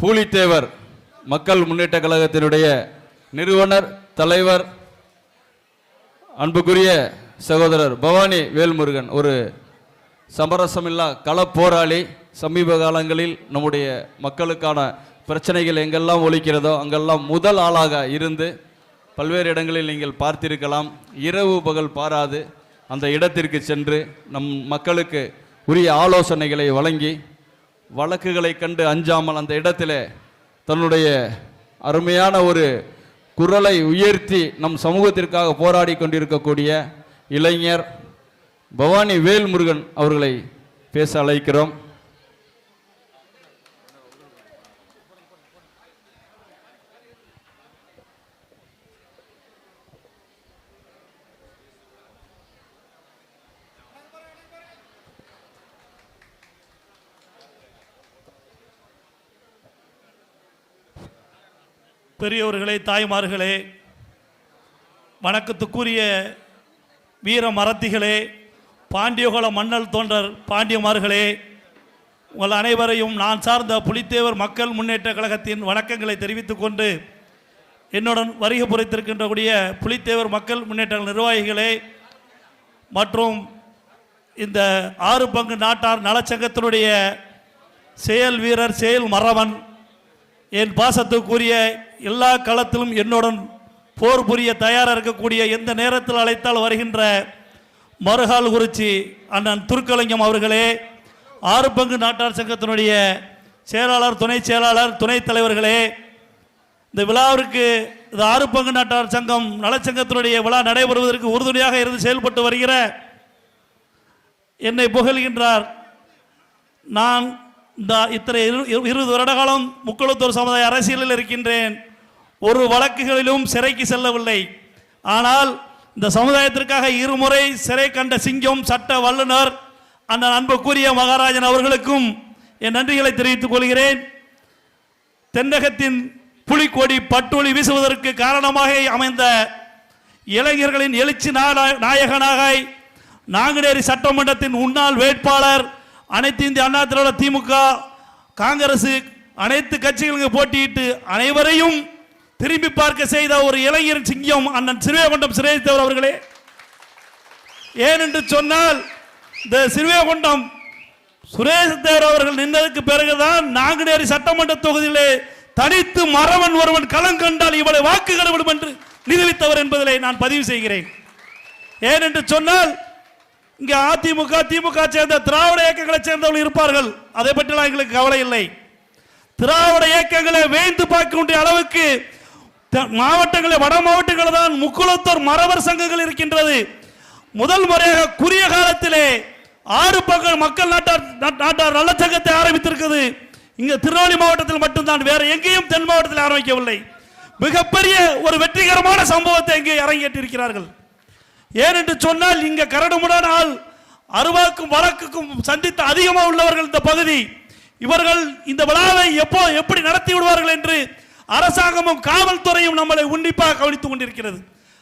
பூலித்தேவர் மக்கள் முன்னேற்ற கழகத்தினுடைய நிறுவனர் தலைவர் அன்புக்குரிய சகோதரர் பவானி வேல்முருகன் ஒரு சமரசமில்லா களப்போராளி சமீப காலங்களில் நம்முடைய மக்களுக்கான பிரச்சனைகள் எங்கெல்லாம் ஒழிக்கிறதோ அங்கெல்லாம் முதல் ஆளாக இருந்து பல்வேறு இடங்களில் நீங்கள் பார்த்திருக்கலாம். இரவு பகல் பாராது. அந்த இடத்திற்கு சென்று நம் மக்களுக்கு உரிய ஆலோசனைகளை வழங்கி வழக்குகளை கண்டு அஞ்சாமல் அந்த இடத்துல தன்னுடைய அருமையான ஒரு குரலை உயர்த்தி நம் சமூகத்திற்காக போராடி கொண்டிருக்கக்கூடிய இளைஞர் பவானி வேல்முருகன் அவர்களை பேச அழைக்கிறோம். பெரியவர்களே தாய்மார்களே வணக்கத்துக்குரிய வீர மரத்திகளே பாண்டியகுல மன்னல் தோன்றர் பாண்டியமார்களே உங்கள் அனைவரையும் நான் சார்ந்த புலித்தேவர் மக்கள் முன்னேற்ற கழகத்தின் வணக்கங்களை தெரிவித்துக் கொண்டு என்னுடன் வருகை புரித்திருக்கின்றக்கூடிய புலித்தேவர் மக்கள் முன்னேற்ற நிர்வாகிகளே மற்றும் இந்த ஆறு பங்கு நாட்டார் நலச்சங்கத்தினுடைய செயல் வீரர் செயல் மறவன் என் பாசத்துக்குரிய எல்லா களத்திலும் என்னுடன் போர் புரிய தயாராக இருக்கக்கூடிய எந்த நேரத்தில் அழைத்தால் வருகின்ற மறுகால் குறிச்சி அண்ணன் துருக்கலிங்கம் அவர்களே ஆறு பங்கு நாட்டார் சங்கத்தினுடைய செயலாளர் துணை செயலாளர் துணைத் தலைவர்களே இந்த விழாவிற்கு இந்த ஆறு பங்கு நாட்டார் சங்கம் நலச்சங்கத்தினுடைய விழா நடைபெறுவதற்கு உறுதுணையாக இருந்து செயல்பட்டு வருகிற என்னை புகழ்கின்றார். நான் இந்த இத்தனை இரு- இரு- இருபது வருட காலம் முக்குளத்தூர் சமுதாய அரசியலில் இருக்கின்றேன். ஒரு வழக்குகளிலும் சிறைக்கு செல்லவில்லை. ஆனால் இந்த சமுதாயத்திற்காக இருமுறை சிறை கண்ட சிங்கம் சட்ட வல்லுனர் அந்த அன்புக்குரிய மகாராஜன் அவர்களுக்கும் என் நன்றிகளை தெரிவித்துக் கொள்கிறேன். தென்னகத்தின் புலிக்கொடி பட்டொளி வீசுவதற்கு காரணமாக அமைந்த இளைஞர்களின் எழுச்சி நாயகனாக நாங்குநேரி சட்டமன்றத்தின் முன்னாள் வேட்பாளர் அனைத்து இந்திய அண்ணா திராவிட திமுக காங்கிரஸ் அனைத்து கட்சிகளுக்கு போட்டியிட்டு அனைவரையும் திரும்பி பார்க்க செய்த ஒரு இளைஞர் சிங்கம் அண்ணன் சிறுவேகுண்டம் சிறைத்தவர் அவர்களே. ஏனென்று சொன்னால் இந்த சிறுவேகுண்டம் சுரேஷ் தேவர் அவர்கள் நின்றதுக்கு பிறகுதான் நாங்குநேரி சட்டமன்ற தொகுதியிலே தனித்து மறவன் ஒருவன் களம் கண்டால் இவளை வாக்குகள் விடும் என்று நிரூபித்தவர் என்பதிலே நான் பதிவு செய்கிறேன். ஏனென்று சொன்னால் இங்க அதிமுக திமுக சேர்ந்த திராவிட இயக்கங்களை சேர்ந்தவர்கள் இருப்பார்கள். அதை பற்றிலாம் எங்களுக்கு கவலை இல்லை. திராவிட இயக்கங்களை வேந்து பார்க்க வேண்டிய அளவுக்கு மாவட்டங்களில் வட மாவட்டங்களில் தான் முக்குளத்தோர் மரவர் சங்கங்கள் இருக்கின்றது. முதல் முறையாக குறுகிய காலத்திலே ஆறு பக்கம் மக்கள் நாட்டார் நாட்டார் நல்ல சங்கத்தை ஆரம்பித்திருக்கிறது இங்க திருநெல்வேலி மாவட்டத்தில் மட்டும்தான் வேற எங்கேயும் தென் மாவட்டத்தில் ஆரம்பிக்கவில்லை. மிகப்பெரிய ஒரு வெற்றிகரமான சம்பவத்தை இங்கே அரங்கேற்றிருக்கிறார்கள். ஏனென்று சொன்னால் இங்க கரடுமுடான ஆள் அருவாக்கும் வழக்குக்கும் சந்தித்த அதிகமாக உள்ளவர்கள் இந்த பகுதி. இவர்கள் இந்த விழாவை எப்போ எப்படி நடத்தி விடுவார்கள் என்று அரசாங்கமும் காவல்துறையும் நம்மளை உன்னிப்பாக கவனித்துக் கொண்டிருக்கிறது.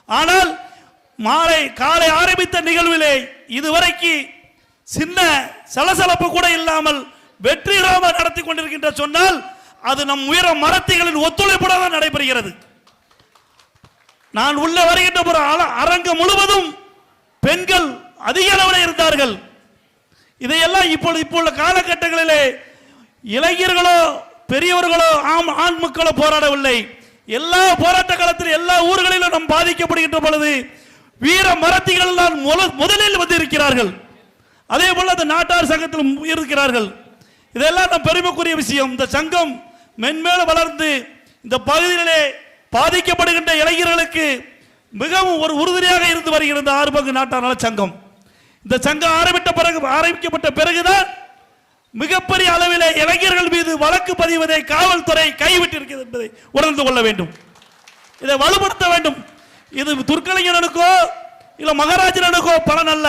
ஆனால் மாலை காலை ஆரம்பித்த நிகழ்விலே இதுவரைக்கு சின்ன சலசலப்பு கூட இல்லாமல் வெற்றிகரமாக நடத்தி கொண்டிருக்கின்ற சொன்னால் அது நம் உயர மரத்திகளின் ஒத்துழைப்புடன் தான் நடைபெறுகிறது. நான் உள்ள வருகின்ற ஒரு அல- அரங்கம் முழுவதும் பெண்கள் அதிக அளவில் இருந்தார்கள். இதையெல்லாம் இப்பொழுது இப்போ உள்ள காலகட்டங்களிலே இளைஞர்களோ பெரியவர்களோ ஆம் ஆண் மக்களோ போராடவில்லை. எல்லா போராட்ட காலத்தில் எல்லா ஊர்களிலும் நாம் பாதிக்கப்படுகின்ற பொழுது வீர மரத்திகள் தான் முதலில் வந்து இருக்கிறார்கள் அதே போல அந்த நாட்டார் சங்கத்தில் இருக்கிறார்கள். இதெல்லாம் நம் பெருமைக்குரிய விஷயம். இந்த சங்கம் மென்மேலும் வளர்ந்து இந்த பகுதியிலே பாதிக்கப்படுகின்ற இளைஞர்களுக்கு மிகவும் ஒரு உறுதுணையாக இருந்து வருகிறது இந்த ஆறு பங்கு நாட்டார் நல சங்கம் இந்த சங்கம் ஆரம்பித்த பிறகு ஆரம்பிக்கப்பட்ட பிறகுதான் மிகப்பெரிய அளவில் இளைஞர்கள் மீது வழக்கு பதிவதை காவல்துறை கைவிட்டிருக்கிறது என்பதை உணர்ந்து கொள்ள வேண்டும். இதை வலுப்படுத்த வேண்டும். இது துர்க்கலைஞனுக்கோ இல்ல மகாராஜனுக்கோ பலன் அல்ல.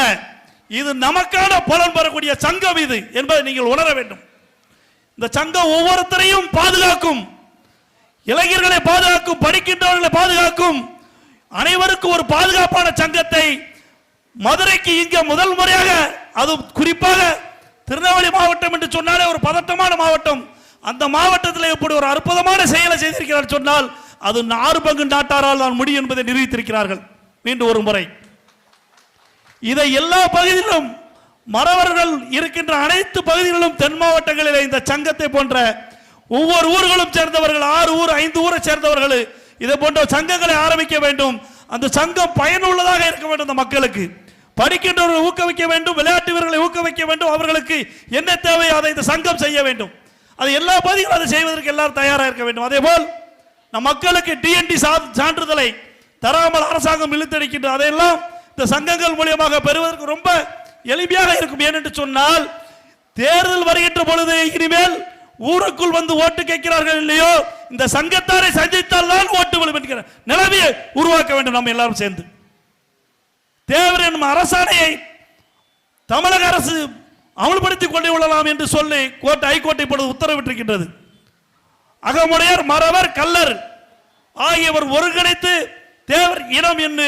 இது நமக்கான பலன் பெறக்கூடிய சங்கம் இது என்பதை நீங்கள் உணர வேண்டும். இந்த சங்கம் ஒவ்வொருத்தரையும் பாதுகாக்கும். இளைஞர்களை பாதுகாக்கும் படிக்கின்றவர்களை பாதுகாக்கும் அனைவருக்கும் ஒரு பாதுகாப்பான சங்கத்தை மதுரைக்கு இங்க முதல் முறையாக அது குறிப்பாக திருநெல்வேலி மாவட்டம் என்று சொன்னாலே ஒரு பதட்டமான மாவட்டம். அந்த மாவட்டத்தில் இப்படி ஒரு அற்புதமான செயலை செய்திருக்கிறார் சொன்னால் அது ஆறு பங்கு நாட்டாரால் தான் முடியும் என்பதை நிரூபித்திருக்கிறார்கள். மீண்டும் ஒரு முறை. இதை எல்லா பகுதியிலும் மறவர்கள் இருக்கின்ற அனைத்து பகுதிகளிலும் தென் மாவட்டங்களில் இந்த சங்கத்தை போன்ற ஒவ்வொரு ஊர்களும் சேர்ந்தவர்கள் ஆறு ஊர் ஐந்து ஊரை சேர்ந்தவர்கள். இதை போன்ற சங்கங்களை ஆரம்பிக்க வேண்டும். அந்த சங்கம் பயனுள்ளதாக இருக்க வேண்டும் அந்த மக்களுக்கு. படிக்கின்றவர்களை ஊக்குவிக்க வேண்டும் விளையாட்டு வீரர்களை ஊக்குவிக்க வேண்டும் அவர்களுக்கு என்ன தேவையோ அதை இந்த சங்கம் செய்ய வேண்டும். அது எல்லா பகுதிகளும் அதை செய்வதற்கு எல்லாரும் தயாராக இருக்க வேண்டும். அதே போல் நம் மக்களுக்கு டிஎன்டி சான்றிதழை தராமல் அரசாங்கம் இழுத்தடிக்கின்ற அதையெல்லாம் இந்த சங்கங்கள் மூலியமாக பெறுவதற்கு ரொம்ப எளிமையாக இருக்கும். ஏனென்று சொன்னால் தேர்தல் வருகின்ற பொழுது இனிமேல் ஊருக்குள் வந்து ஓட்டு கேட்கிறார்கள் இல்லையோ இந்த சங்கத்தாரை சந்தித்தால் தான் ஓட்டு விழும் என்கிற நிலைமையை உருவாக்க வேண்டும் நம்ம எல்லாரும் சேர்ந்து. தேவர் என்னும் அரசாணையை தமிழக அரசு அமல்படுத்திக் கொண்டு கொள்ளலாம் என்று சொல்லி கோர்ட் ஹைகோர்ட்டை இப்பொழுது உத்தரவிட்டிருக்கின்றது. அகமுடையர் மறவர் கல்லர் ஆகியவர் ஒருங்கிணைத்து தேவர் இனம் என்று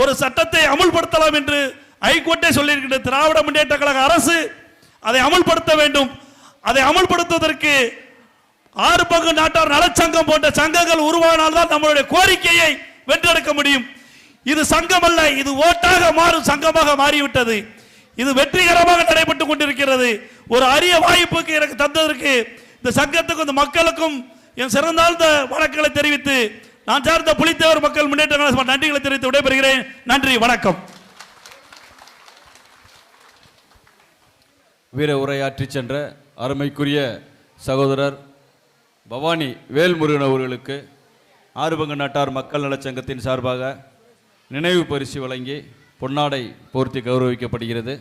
ஒரு சட்டத்தை அமுல்படுத்தலாம் என்று ஹைகோர்ட்டே சொல்லியிருக்கின்ற திராவிட முன்னேற்ற கழக அரசு அதை அமுல்படுத்த வேண்டும். அதை அமல்படுத்துவதற்கு ஆறு பங்கு நாட்டார் நலச்சங்கம் போன்ற சங்கங்கள் உருவானால்தான் நம்மளுடைய கோரிக்கையை வென்றெடுக்க முடியும். இது சங்கம் அல்ல இது ஓட்டாக மாறும் சங்கமாக மாறிவிட்டது. இது வெற்றிகரமாக நடைபெற்றுக் கொண்டிருக்கிறது. ஒரு அரிய வாய்ப்புக்கு எனக்கு தந்ததற்கு இந்த சங்கத்துக்கும் இந்த மக்களுக்கும் என் சிறந்தாழ்ந்த வணக்கங்களை தெரிவித்து நான் சார்ந்த புலித்தேவர் மக்கள் முன்னேற்ற நன்றிகளை தெரிவித்து விடைபெறுகிறேன். நன்றி வணக்கம். வீர உரையாற்றி சென்ற அருமைக்குரிய சகோதரர் பவானி வேல்முருகன் அவர்களுக்கு ஆறுபங்கு நாட்டார் மக்கள் நலச்சங்கத்தின் சார்பாக நினைவு பரிசு வழங்கி பொன்னாடை போர்த்தி கௌரவிக்கப்படுகிறது.